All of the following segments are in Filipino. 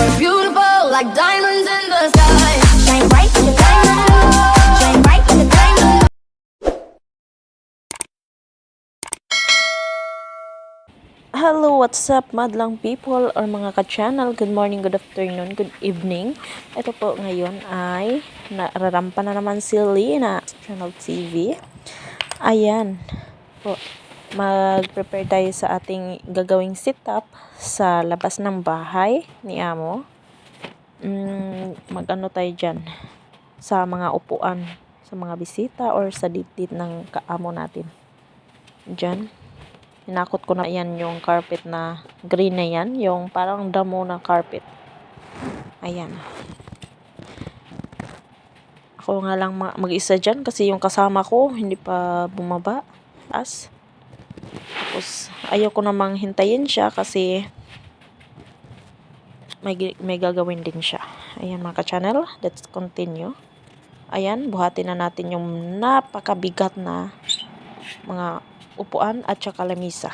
We're beautiful like diamonds in the sky. Shine bright like a diamond. Shine bright like a diamond. Hello, what's up, madlang people or mga ka-channel? Good morning, good afternoon, good evening. Ito po ngayon ay nararampa na naman si Lina sa Channel TV. Ayan po, mag-prepare tayo sa ating gagawing sit-up sa labas ng bahay ni Amo. Mm, mag-ano tayo dyan sa mga upuan, sa mga bisita or sa ditdit ng kaamo natin. Dyan. Hinakot ko na yan yung carpet na green na yan. Yung parang damo na carpet. Ayan. Ako nga lang ma- mag-isa dyan kasi yung kasama ko hindi pa bumaba. As. Tapos ayoko namang hintayin siya kasi may, may gagawin din siya. Ayan mga ka-channel. Let's continue. Ayan, buhatin na natin yung napakabigat na mga upuan at saka lamisa.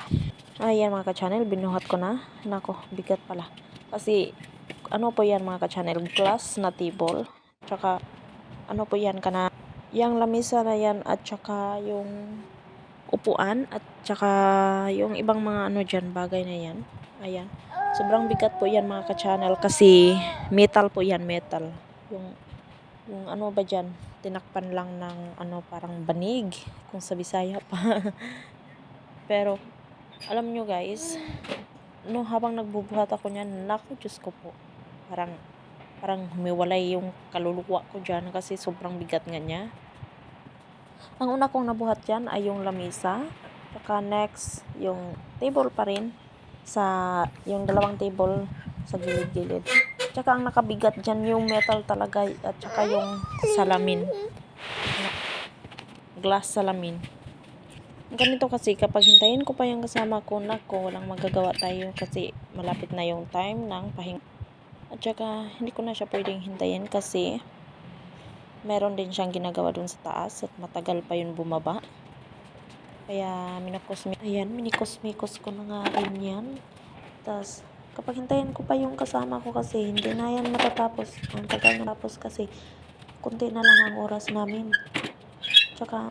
Ayan mga ka-channel, binuhat ko na. Nako, bigat pala. Kasi, ano po yan mga ka-channel, glass na table. Tsaka, ano po yan kana, yung lamisa na yan at saka yung upuan at saka yung ibang mga ano dyan, bagay na yan. Ayan. Sobrang bigat po yan mga ka-channel kasi metal po yan, metal. Yung, yung ano ba dyan, tinakpan lang ng ano parang banig kung sa Bisaya pa. Pero, alam nyo guys, no, habang nagbubuhat ako niyan, naku, Diyos ko po. Parang, parang humiwalay yung kaluluwa ko dyan kasi sobrang bigat nga niya. Ang una kong nabuhat dyan ay yung lamisa. Saka next, yung table pa rin sa, yung dalawang table sa gilid-gilid. Tsaka ang nakabigat dyan yung metal talaga at saka yung salamin. Glass salamin. Ganito kasi kapag hintayin ko pa yung kasama ko, nako, walang magagawa tayo kasi malapit na yung time ng pahing. At saka, hindi ko na siya pwedeng hintayin kasi meron din siyang ginagawa dun sa taas at matagal pa yun bumaba. Kaya, minakosmi, ayan, minikosmikos ko na nga rin yan. Tapos, kapag hintayin ko pa yung kasama ko kasi hindi na yan matatapos. Ang tagal na tapos kasi kunti na lang ang oras namin. Tsaka,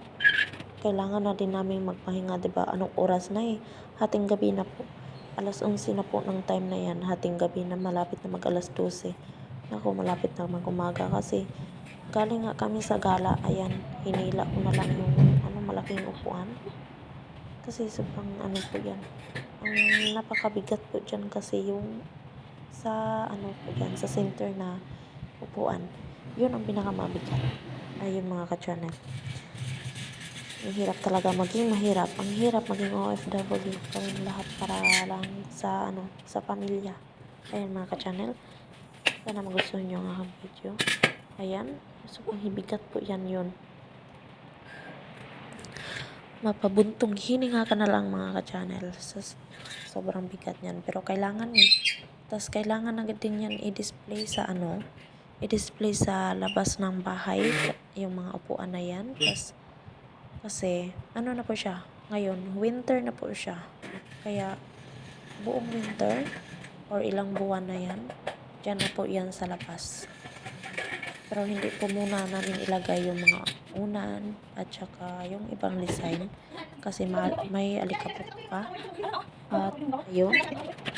kailangan na din namin magpahinga, ba? Anong oras na eh? Hating gabi na po. Alas 11 na po ng time na yan. Hating gabi na malapit na mag alas 12. Naku, malapit na mag umaga kasi galing nga kami sa gala. Ayan, hinila ko na lang yung ano, malaking upuan. Kasi sobrang ano po yan. Ang napakabigat po dyan kasi yung sa ano po dyan, sa center na upuan. Yun ang pinakamabigat. Ayun mga ka-channel. Ang hirap talaga maging mahirap. Ang hirap maging OFW. Gawin lahat para lang sa ano, sa pamilya. Ayan mga ka-channel. Sana magustuhan nyo ang aking video. Ayan. Sobrang hibigat po yan yun. Mapabuntong hininga ka na lang mga ka-channel. Sa sobrang bigat niyan. Pero kailangan. Tapos kailangan agad din yan i-display sa ano, i-display sa labas ng bahay yung mga upuan na yan. Tapos kasi, ano na po siya? Ngayon, winter na po siya. Kaya, buong winter, or ilang buwan na yan, dyan na po yan sa labas. Pero hindi po muna namin ilagay yung mga unan at saka yung ibang design kasi ma- may alikabok pa. At ayun,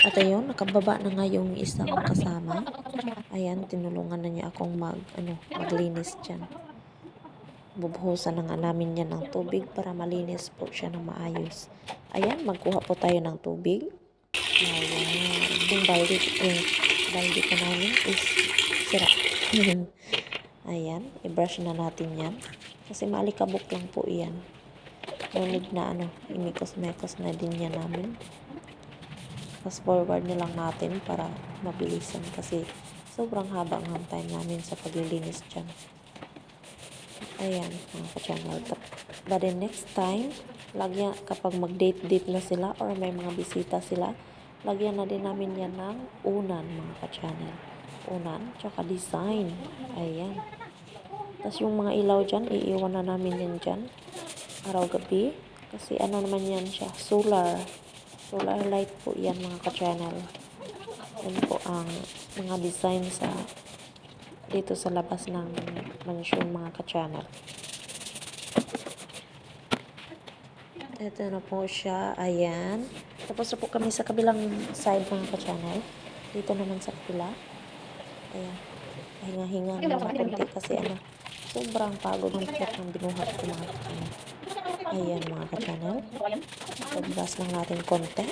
at ayun, nakababa na nga yung isang kasama. Ayan, tinulungan na niya akong mag, ano, maglinis dyan bubuhusan na nga namin yan ng tubig para malinis po siya ng maayos. Ayan, magkuha po tayo ng tubig. Ayan, yung balde, yung balde ko namin is sira. Ayan, i-brush na natin yan. Kasi malikabok lang po yan. Need na ano, imikos-mekos na din yan namin. Fast forward na lang natin para mabilisan kasi sobrang haba ang time namin sa paglilinis dyan. Ayan, mga ka-channel. But then next time, lagyan, kapag mag-date-date na sila or may mga bisita sila, lagyan na din namin yan ng unan, mga ka-channel. Unan, tsaka design. Ayan. Tapos yung mga ilaw dyan, iiwan na namin yan dyan. Araw-gabi. Kasi ano naman yan siya, solar. Solar light po yan, mga ka-channel. natin po ang mga design sa dito sa labas ng mansyon mga ka-channel. Ito na po siya. Ayan. Tapos na po kami sa kabilang side mga ka-channel. Dito naman sa kabila. Ayan. Hinga-hinga na ng konti kasi ano, sobrang pagod ng pot ng binuhat ko mga ka-channel. Ayan mga ka-channel. Paglas lang natin konti.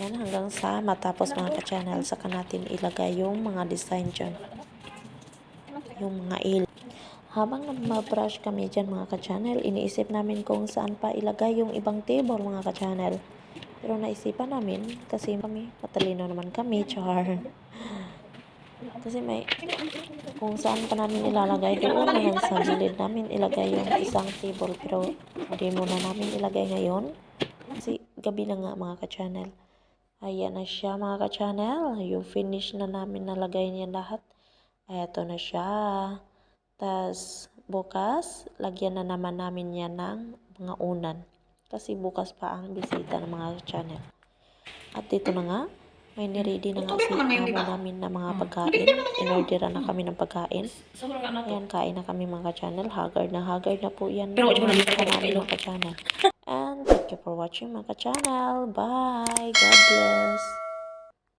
Ayan, hanggang sa matapos mga ka-channel, saka natin ilagay yung mga design dyan. Yung mga il. Habang nagma-brush kami dyan mga ka-channel, iniisip namin kung saan pa ilagay yung ibang table mga ka-channel. Pero naisipan namin, kasi kami, matalino naman kami, char. Kasi may, kung saan pa namin ilalagay, doon naman sa gilid namin ilagay yung isang table. Pero hindi muna namin ilagay ngayon. Kasi gabi na nga mga ka-channel. Ayan na siya mga ka-channel. Yung finish na namin nalagay niya lahat. Eto na siya. Tas bukas, lagyan na naman namin yan ng mga unan. Kasi bukas pa ang bisita ng mga channel. At dito na nga, may niready na nga si amo namin na mga pagkain. Inorderan na kami ng pagkain. Ayan, kain na kami mga channel. Haggard na haggard na po yan. Pero, namin mga channel. And thank you for watching mga channel. Bye! God bless!